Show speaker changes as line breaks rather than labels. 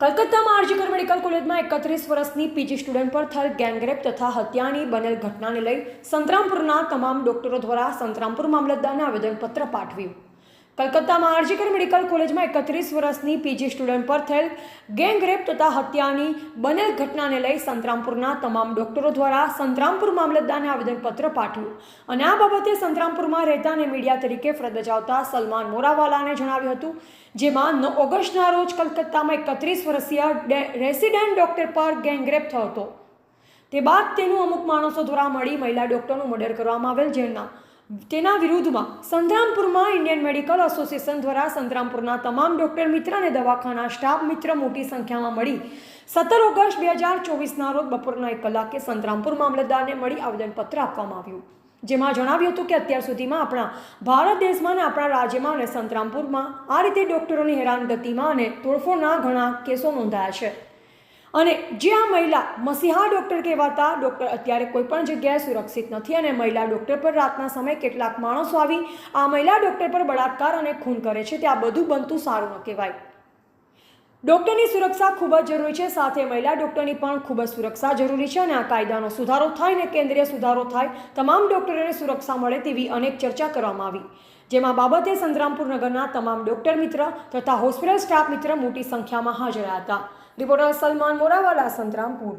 કલકત્તામાં RG Kar medical કોલેજમાં એકત્રીસ વર્ષની પીજી સ્ટુડન્ટ પર થયેલ ગેંગરેપ તથા હત્યાની બનેલ ઘટનાને લઈ સંતરામપુરના તમામ ડોક્ટરો દ્વારા સંતરામપુર મામલતદારને આવેદનપત્ર પાઠવ્યું. કલકત્તામાં આરજીકર મેડિકલ કોલેજમાં એકત્રીસ વર્ષની પીજી સ્ટુડન્ટ પર થયેલ ગેંગરેપ તથા હત્યાની બનેલ ઘટનાને લઈ સંતરામપુરના તમામ ડોક્ટરો દ્વારા સંતરામપુર મામલતદારને આવેદનપત્ર પાઠવ્યું. અને આ બાબતે સંતરામપુરમાં રહેતા અને મીડિયા તરીકે ફરજ બજાવતા સલમાન મોરાવાલાને જણાવ્યું હતું, જેમાં નવ ઓગસ્ટના રોજ કલકત્તામાં એકત્રીસ વર્ષીય રેસિડેન્ટ ડોક્ટર પર ગેંગરેપ થયો હતો. તે બાદ તેનું અમુક માણસો દ્વારા મળી મહિલા ડોક્ટરનું મર્ડર કરવામાં આવેલ જેના તેના વિરુદ્ધમાં સંતરામપુરમાં ઇન્ડિયન મેડિકલ એસોસિએશન દ્વારા સંતરામપુરના તમામ ડોક્ટર મિત્ર અને દવાખાના સ્ટાફ મિત્ર મોટી સંખ્યામાં મળી. સત્તર ઓગસ્ટ બે હજાર ચોવીસના રોજ બપોરના એક કલાકે સંતરામપુર મામલતદારને મળી આવેદનપત્ર આપવામાં આવ્યું. જેમાં જણાવ્યું હતું કે અત્યાર સુધીમાં આપણા ભારત દેશમાં અને આપણા રાજ્યમાં અને સંતરામપુરમાં આ રીતે ડોક્ટરોની હેરાનગતિમાં અને તોડફોડના ઘણા કેસો નોંધાયા છે. અને જે આ મહિલા મસીહા ડૉક્ટર કહેવાતા, ડૉક્ટર અત્યારે કોઈ પણ જગ્યાએ સુરક્ષિત નથી અને મહિલા ડૉક્ટર પર રાતના સમયે કેટલાક માણસો આવી આ મહિલા ડૉક્ટર પર બળાત્કાર અને ખૂન કરે છે. તે આ બધું બનતું સારું ન કહેવાય. ડૉક્ટરની સુરક્ષા ખૂબ જ જરૂરી છે. સાથે મહિલા ડૉક્ટરની પણ ખૂબ જ સુરક્ષા જરૂરી છે અને આ કાયદાનો સુધારો થાય ને કેન્દ્રીય સુધારો થાય, તમામ ડૉક્ટરોને સુરક્ષા મળે તેવી અનેક ચર્ચા કરવામાં આવી. જેમાં બાબતે સંતરામપુર નગરના તમામ ડૉક્ટર મિત્ર તથા હોસ્પિટલ સ્ટાફ મિત્ર મોટી સંખ્યામાં હાજર હતા. રિપોર્ટર સલમાન મોરાવાલા સંતરામપુર.